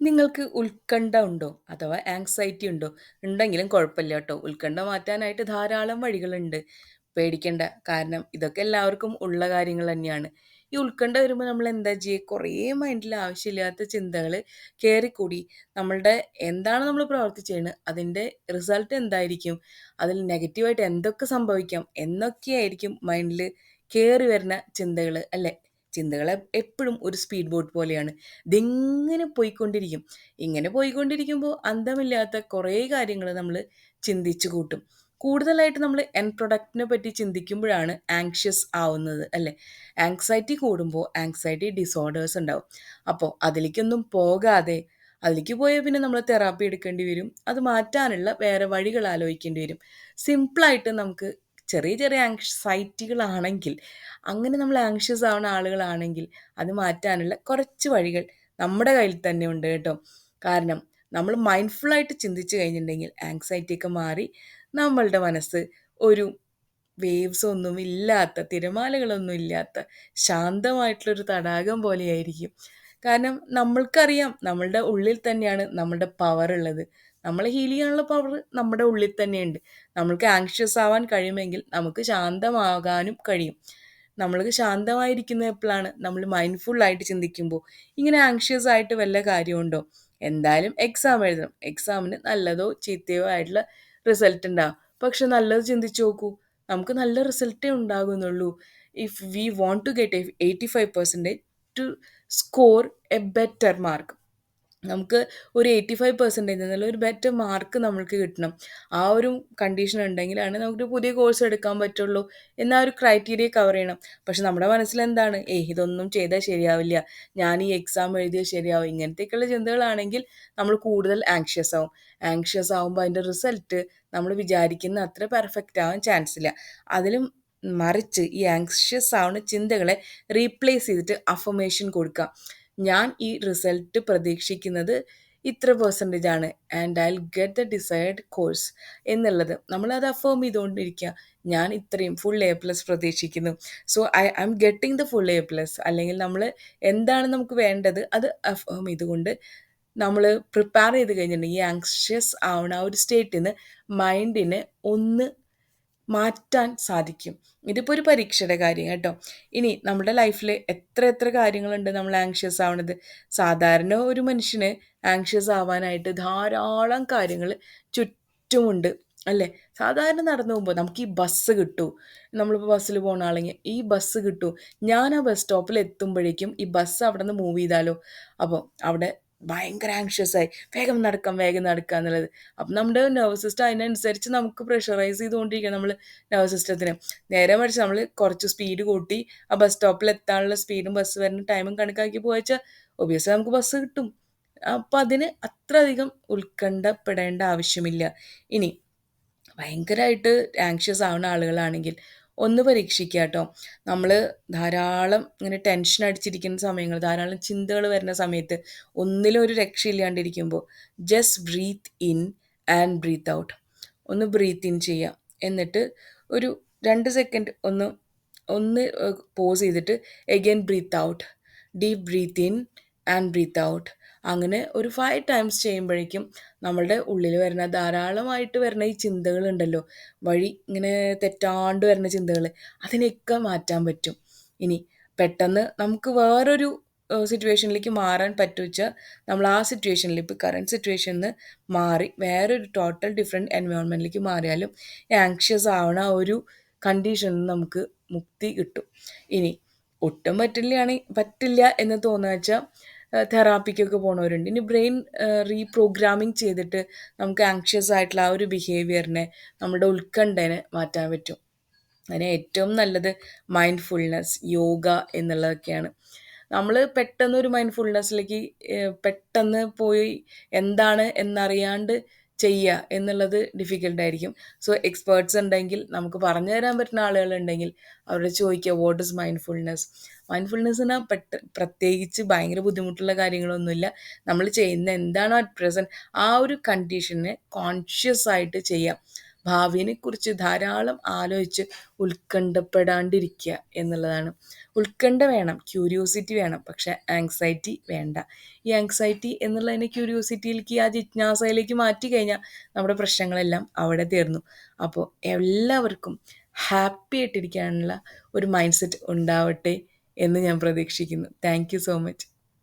നിങ്ങൾക്ക് ഉത്കണ്ഠ ഉണ്ടോ? അഥവാ ആങ്സൈറ്റി ഉണ്ടോ? ഉണ്ടെങ്കിലും കുഴപ്പമില്ല കേട്ടോ. ഉത്കണ്ഠ മാറ്റാനായിട്ട് ധാരാളം വഴികളുണ്ട്. പേടിക്കേണ്ട. കാരണം ഇതൊക്കെ എല്ലാവർക്കും ഉള്ള കാര്യങ്ങൾ തന്നെയാണ്. ഈ ഉത്കണ്ഠ വരുമ്പോൾ നമ്മൾ എന്താ ചെയ്യുക? കുറേ മൈൻഡിൽ ആവശ്യമില്ലാത്ത ചിന്തകൾ കയറിക്കൂടി നമ്മളുടെ എന്താണ് നമ്മൾ പ്രവർത്തിച്ചത് അതിന്റെ റിസൾട്ട് എന്തായിരിക്കും? അതിൽ നെഗറ്റീവായിട്ട് എന്തൊക്കെ സംഭവിക്കാം? എന്നൊക്കെയായിരിക്കും മൈൻഡിൽ കയറി വരുന്ന ചിന്തകൾ അല്ലേ? ചിന്തകൾ എപ്പോഴും ഒരു സ്പീഡ് ബോട്ട് പോലെയാണ്. ഇതിങ്ങനെ പോയിക്കൊണ്ടിരിക്കും. ഇങ്ങനെ പോയിക്കൊണ്ടിരിക്കുമ്പോൾ അന്തമില്ലാത്ത കുറേ കാര്യങ്ങൾ നമ്മൾ ചിന്തിച്ചു കൂട്ടും. കൂടുതലായിട്ട് നമ്മൾ എൻ പ്രൊഡക്റ്റിനെ പറ്റി ചിന്തിക്കുമ്പോഴാണ് ആങ്ഷ്യസ് ആവുന്നത് അല്ലേ? ആങ്സൈറ്റി കൂടുമ്പോൾ ആങ്സൈറ്റി ഡിസോർഡേഴ്സ് ഉണ്ടാവും. അപ്പോൾ അതിലേക്കൊന്നും പോകാതെ അതിലേക്ക് പോയാൽ പിന്നെ നമ്മൾ തെറാപ്പി എടുക്കേണ്ടി വരും. അത് മാറ്റാനുള്ള വേറെ വഴികൾ ആലോചിക്കേണ്ടി വരും സിമ്പിളായിട്ട് നമുക്ക് ചെറിയ ചെറിയ ആങ്സൈറ്റികളാണെങ്കിൽ അങ്ങനെ നമ്മൾ ആങ്ഷ്യസ് ആവുന്ന ആളുകളാണെങ്കിൽ അത് മാറ്റാനുള്ള കുറച്ച് വഴികൾ നമ്മുടെ കയ്യിൽ തന്നെ ഉണ്ട് കേട്ടോ. കാരണം നമ്മൾ മൈൻഡ്ഫുള്ളായിട്ട് ചിന്തിച്ചു കഴിഞ്ഞിട്ടുണ്ടെങ്കിൽ ആങ്സൈറ്റി ഒക്കെ മാറി നമ്മളുടെ മനസ്സ് ഒരു വേവ്സ് ഒന്നും ഇല്ലാത്ത തിരമാലകളൊന്നും ഇല്ലാത്ത ശാന്തമായിട്ടുള്ളൊരു തടാകം പോലെയായിരിക്കും. കാരണം നമ്മൾക്കറിയാം നമ്മളുടെ ഉള്ളിൽ തന്നെയാണ് നമ്മളുടെ പവർ ഉള്ളത്. നമ്മളെ ഹീൽ ചെയ്യാനുള്ള പവർ നമ്മുടെ ഉള്ളിൽ തന്നെയുണ്ട്. നമ്മൾക്ക് ആങ്ഷ്യസ് ആവാൻ കഴിയുമെങ്കിൽ നമുക്ക് ശാന്തമാകാനും കഴിയും. നമ്മൾക്ക് ശാന്തമായിരിക്കുന്ന എപ്പോഴാണ് നമ്മൾ മൈൻഡ്ഫുൾ ആയിട്ട് ചിന്തിക്കുമ്പോൾ? ഇങ്ങനെ ആങ്ഷ്യസ് ആയിട്ട് വല്ല കാര്യമുണ്ടോ? എന്തായാലും എക്സാം എഴുതണം. എക്സാമിന് നല്ലതോ ചീത്തയോ ആയിട്ടുള്ള റിസൾട്ട് ഉണ്ടാകും പക്ഷെ നല്ലത് ചിന്തിച്ച് നോക്കൂ. നമുക്ക് നല്ല റിസൾട്ടേ ഉണ്ടാകുന്നുള്ളൂ. If we want to get eighty five percentage to score a better mark നമുക്ക് ഒരു എയ്റ്റി ഫൈവ് പെർസെന്റേജ് എന്നുള്ള ഒരു ബെറ്റർ മാർക്ക് നമ്മൾക്ക് കിട്ടണം. ആ ഒരു കണ്ടീഷൻ ഉണ്ടെങ്കിലാണ് നമുക്കൊരു പുതിയ കോഴ്സ് എടുക്കാൻ പറ്റുള്ളൂ എന്ന ഒരു ക്രൈറ്റീരിയ കവർ ചെയ്യണം. പക്ഷെ നമ്മുടെ മനസ്സിൽ എന്താണ്? ഏയ് ഇതൊന്നും ചെയ്താൽ ശരിയാവില്ല. ഞാൻ ഈ എക്സാം എഴുതിയാൽ ശരിയാവും. ഇങ്ങനത്തേക്കുള്ള ചിന്തകളാണെങ്കിൽ നമ്മൾ കൂടുതൽ ആങ്ഷ്യസ് ആവും. ആങ്ഷ്യസ് ആവുമ്പോൾ അതിന്റെ റിസൾട്ട് നമ്മൾ വിചാരിക്കുന്ന അത്ര പെർഫെക്റ്റ് ആവാൻ ചാൻസ് ഇല്ല. അതിലും മറിച്ച് ഈ ആങ്ഷ്യസ് ആവുന്ന ചിന്തകളെ റീപ്ലേസ് ചെയ്തിട്ട് അഫർമേഷൻ കൊടുക്കുക ഞാൻ ഈ റിസൾട്ട് പ്രതീക്ഷിക്കുന്നത് ഇത്ര പെർസെന്റേജ് ആണ്. And I get the decide course എന്നുള്ളത്. നമ്മളത് അഫേം ചെയ്തുകൊണ്ടിരിക്കുക. ഞാൻ ഇത്രയും ഫുൾ എ പ്ലസ് പ്രതീക്ഷിക്കുന്നു. So I I am getting the full A plus അല്ലെങ്കിൽ നമ്മൾ എന്താണ് നമുക്ക് വേണ്ടത് അത് അഫേം ചെയ്തുകൊണ്ട് നമ്മൾ പ്രിപ്പയർ ചെയ്ത് കഴിഞ്ഞിട്ടുണ്ടെങ്കിൽ ആങ്ഷ്യസ് ആവണ ആ ഒരു സ്റ്റേറ്റിൽ നിന്ന് മൈൻഡിനെ ഒന്ന് മാറ്റാൻ സാധിക്കും. ഇതിപ്പോൾ ഒരു പരീക്ഷയുടെ കാര്യം കേട്ടോ. ഇനി നമ്മുടെ ലൈഫിൽ എത്ര എത്ര കാര്യങ്ങളുണ്ട് നമ്മൾ ആങ്ഷ്യസ് ആവണത്. സാധാരണ ഒരു മനുഷ്യന് ആങ്ഷ്യസ് ആവാനായിട്ട് ധാരാളം കാര്യങ്ങൾ ചുറ്റുമുണ്ട് അല്ലേ? സാധാരണ നടന്നു പോകുമ്പോൾ നമുക്ക് ഈ ബസ് കിട്ടൂ. നമ്മളിപ്പോൾ ബസ്സിൽ പോകുന്ന ആളെങ്കിൽ ഈ ബസ് കിട്ടൂ. ഞാൻ ആ ബസ് സ്റ്റോപ്പിൽ എത്തുമ്പോഴേക്കും ഈ ബസ് അവിടെ നിന്ന് മൂവ് ചെയ്താലോ? അപ്പോൾ അവിടെ ഭയങ്കര ആയി. വേഗം നടക്കാം വേഗം നടക്കുക എന്നുള്ളത്. അപ്പം നമ്മുടെ നെർവസ് സിസ്റ്റം അതിനനുസരിച്ച് നമുക്ക് പ്രഷറൈസ് ചെയ്തുകൊണ്ടിരിക്കുക നമ്മൾ നെർവസ് സിസ്റ്റത്തിന് നേരെ മറിച്ച് നമ്മൾ കുറച്ച് സ്പീഡ് കൂട്ടി ആ ബസ് സ്റ്റോപ്പിൽ എത്താനുള്ള സ്പീഡും ബസ് വരുന്ന ടൈമും കണക്കാക്കി പോയച്ചാൽ ഒബിയസ്ലി നമുക്ക് ബസ് കിട്ടും. അപ്പം അതിന് അത്ര അധികം ഉത്കണ്ഠപ്പെടേണ്ട ആവശ്യമില്ല. ഇനി ഭയങ്കരമായിട്ട് ആങ്ഷ്യസ് ആവുന്ന ആളുകളാണെങ്കിൽ ഒന്ന് പരീക്ഷിക്കുക കേട്ടോ. നമ്മൾ ധാരാളം ഇങ്ങനെ ടെൻഷൻ അടിച്ചിരിക്കുന്ന സമയങ്ങൾ ധാരാളം ചിന്തകൾ വരുന്ന സമയത്ത് ഒന്നിലും ഒരു രക്ഷയില്ലാണ്ടിരിക്കുമ്പോൾ just breathe in and breathe out ഒന്ന് ബ്രീത്ത് ഇൻ ചെയ്യുക. എന്നിട്ട് ഒരു രണ്ട് സെക്കൻഡ് ഒന്ന് ഒന്ന് പോസ് ചെയ്തിട്ട് again breathe out deep breathe in and breathe out അങ്ങനെ ഒരു ഫൈവ് ടൈംസ് ചെയ്യുമ്പോഴേക്കും നമ്മളുടെ ഉള്ളിൽ വരുന്ന ധാരാളമായിട്ട് വരുന്ന ഈ ചിന്തകളുണ്ടല്ലോ. വഴി ഇങ്ങനെ തെറ്റാണ്ട് വരുന്ന ചിന്തകൾ അതിനെയൊക്കെ മാറ്റാൻ പറ്റും. ഇനി പെട്ടെന്ന് നമുക്ക് വേറൊരു സിറ്റുവേഷനിലേക്ക് മാറാൻ പറ്റുവെച്ച നമ്മൾ ആ സിറ്റുവേഷനിൽ ഇപ്പോൾ കറണ്ട് സിറ്റുവേഷനിൽ നിന്ന് മാറി വേറൊരു ടോട്ടൽ ഡിഫറെന്റ് എൻവയോൺമെന്റിലേക്ക് മാറിയാലും ആങ്ഷ്യസ് ആവണ ഒരു കണ്ടീഷനിൽ നിന്ന് നമുക്ക് മുക്തി കിട്ടും. ഇനി ഒട്ടും പറ്റില്ലയാണെങ്കിൽ പറ്റില്ല എന്ന് തോന്നുക വെച്ചാൽ തെറാപ്പിക്കൊക്കെ പോണവരുണ്ട്. ഇനി ബ്രെയിൻ റീപ്രോഗ്രാമിംഗ് ചെയ്തിട്ട് നമുക്ക് ആങ്ഷ്യസ് ആയിട്ടുള്ള ആ ഒരു ബിഹേവിയറിനെ നമ്മുടെ ഉത്കണ്ഠനെ മാറ്റാൻ പറ്റും. അതിന് ഏറ്റവും നല്ലത് മൈൻഡ്ഫുൾനെസ് യോഗ എന്നുള്ളതൊക്കെയാണ്. നമ്മൾ പെട്ടെന്ന് ഒരു മൈൻഡ്ഫുൾനെസ്സിലേക്ക് പെട്ടെന്ന് പോയി എന്താണ് എന്നറിയാണ്ട് ചെയ്യുക എന്നുള്ളത് ഡിഫിക്കൽട്ടായിരിക്കും സോ എക്സ്പേർട്സ് ഉണ്ടെങ്കിൽ നമുക്ക് പറഞ്ഞു തരാൻ പറ്റുന്ന ആളുകളുണ്ടെങ്കിൽ അവരോട് ചോദിക്കുക വാട്ട് ഇസ് മൈൻഡ്ഫുൾനെസ് മൈൻഡ്ഫുൾനെസ്സിന് പെട്ട പ്രത്യേകിച്ച് ഭയങ്കര ബുദ്ധിമുട്ടുള്ള കാര്യങ്ങളൊന്നുമില്ല. നമ്മൾ ചെയ്യുന്ന എന്താണോ അറ്റ് പ്രസന്റ് ആ ഒരു കണ്ടീഷനെ കോൺഷ്യസ് ആയിട്ട് ചെയ്യാം. ഭാവിയെക്കുറിച്ച് ധാരാളം ആലോചിച്ച് ഉത്കണ്ഠപ്പെടാണ്ടിരിക്കുക എന്നുള്ളതാണ്. ഉത്കണ്ഠ വേണം ക്യൂരിയോസിറ്റി വേണം പക്ഷെ ആങ്സൈറ്റി വേണ്ട. ഈ ആങ്സൈറ്റി എന്നുള്ളതിനെ ക്യൂരിയോസിറ്റിയിലേക്ക് ആ ജിജ്ഞാസയിലേക്ക് മാറ്റി കഴിഞ്ഞാൽ നമ്മുടെ പ്രശ്നങ്ങളെല്ലാം അവിടെ തീർന്നു. അപ്പോൾ എല്ലാവർക്കും ഹാപ്പി ആയിട്ടിരിക്കാനുള്ള ഒരു മൈൻഡ് സെറ്റ് ഉണ്ടാവട്ടെ എന്ന് ഞാൻ പ്രതീക്ഷിക്കുന്നു. Thank so much